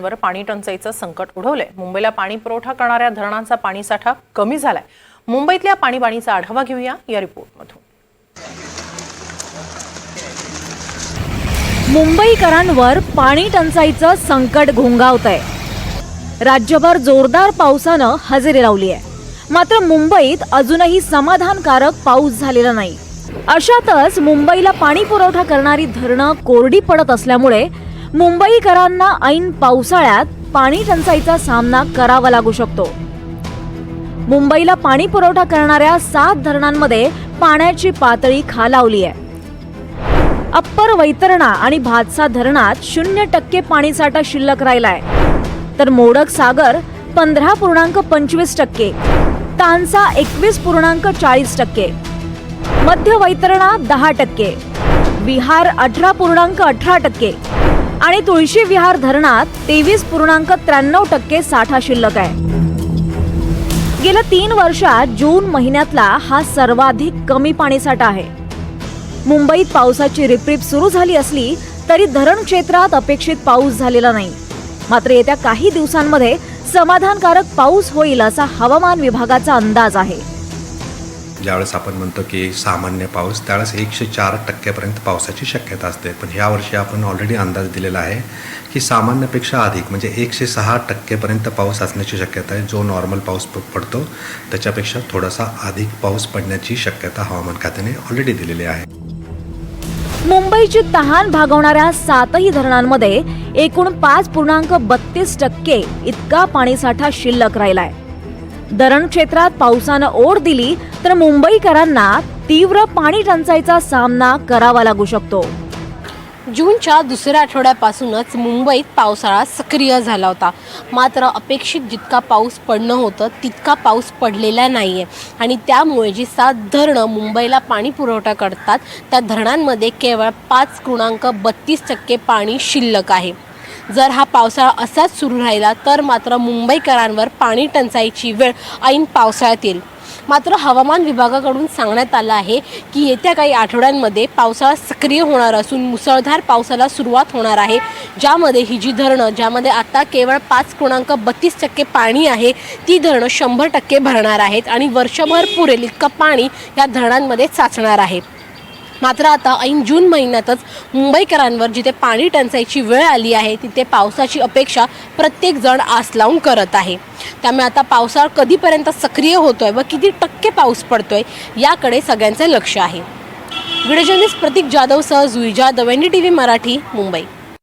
वर पाणी टंचाईचं संकट उडवलंय. मुंबईला पाणी पुरवठा करणाऱ्या धरणांचा पाणीसाठा कमी झालाय. मुंबईतल्या पाणीबाणीचा आढावा घेऊया या रिपोर्टमधून. मुंबईकरांवर पाणी टंचाईचं संकट घोंगावतंय. राज्यभर जोरदार पावसानं हजेरी लावली आहे मात्र मुंबईत अजूनही समाधानकारक पाऊस झालेला नाही. अशातच मुंबईला पाणी पुरवठा करणारी धरणं कोरडी पडत असल्यामुळे मुंबईकरांना ऐन पावसाळ्यात पाणी टंचाईचा सामना करावा लागू शकतो. मुंबईला पाणी पुरवठा करणाऱ्या सात धरणांमध्ये पाण्याची पातळी खालावली आहे. अप्पर वैतरणा आणि भातसा धरणात शून्य टक्के पाणीसाठा शिल्लक राहिलाय. तर मोडक सागर पंधरा पूर्णांक पंचवीस टक्के तानसा एकवीस पूर्णांक चाळीस टक्के मध्य वैतरणा दहा टक्के बिहार अठरा पूर्णांक अठरा टक्के आणि तुळशी विहार धरणात तेवीस पूर्णांक त्र्याण्णव टक्के साठा शिल्लक आहे. गेल्या तीन वर्षात जून महिन्यातला हा सर्वाधिक कमी पाणीसाठा आहे. मुंबईत पावसाची रिपरिप सुरू झाली असली तरी धरण क्षेत्रात अपेक्षित पाऊस झालेला नाही. मात्र येत्या काही दिवसांमध्ये समाधानकारक पाऊस होईल असा हवामान विभागाचा अंदाज आहे. ज्यावेळेस आपण म्हणतो की सामान्य पाऊस त्यावेळेस एकशे चार टक्क्यापर्यंत पावसाची शक्यता असते. पण ह्या वर्षी आपण ऑलरेडी अंदाज दिलेला आहे की सामान्यपेक्षा अधिक म्हणजे एकशे सहा टक्केपर्यंत पाऊस असण्याची शक्यता आहे. जो नॉर्मल पाऊस पडतो त्याच्यापेक्षा थोडासा अधिक पाऊस पडण्याची शक्यता हवामान खात्याने ऑलरेडी दिलेली आहे. मुंबईची तहान भागवणाऱ्या सातही धरणांमध्ये एकूण पाच पूर्णांक बत्तीस टक्के इतका पाणीसाठा शिल्लक राहिलाय. धरण क्षेत्रात पावसानं ओढ दिली तर मुंबईकरांना तीव्र पाणी टंचाईचा सामना करावा लागू शकतो. जूनच्या दुसऱ्या आठवड्यापासूनच मुंबईत पावसाळा सक्रिय झाला होता. मात्र अपेक्षित जितका पाऊस पडणं होतं तितका पाऊस पडलेला नाही आहे आणि त्यामुळे जी सात धरणं मुंबईला पाणी पुरवठा करतात त्या धरणांमध्ये केवळ पाच पूर्णांक बत्तीस टक्के पाणी शिल्लक आहे. जर हा पावसाळा असाच सुरू राहिला तर मात्र मुंबईकरांवर पाणी टंचाईची वेळ ऐन पावसाळ्यात येईल. मात्र हवामान विभागाकडून सांगण्यात आलं आहे की येत्या काही आठवड्यांमध्ये पावसाळा सक्रिय होणार असून मुसळधार पावसाला सुरुवात होणार आहे. ज्यामध्ये ही जी धरणं ज्यामध्ये आता केवळ पाच पूर्णांक बत्तीस टक्के पाणी आहे ती धरणं शंभर टक्के भरणार आहेत आणि वर्षभर पुरेल इतकं पाणी या धरणांमध्ये साचणार आहे. मात्र आता ऐन जून महिन्यातच मुंबईकरांवर जिथे पाणी टंचाईची वेळ आली आहे तिथे पावसाची अपेक्षा प्रत्येक जण आस लावून करत आहे. त्यामुळे आता पावसाळा कधीपर्यंत सक्रिय होतोय व किती टक्के पाऊस पडतोय याकडे सगळ्यांचे लक्ष आहे. व्हिडिओ जर्नलिस्ट प्रतीक जाधवसह Jui Jadhav N D T V Marathi Mumbai.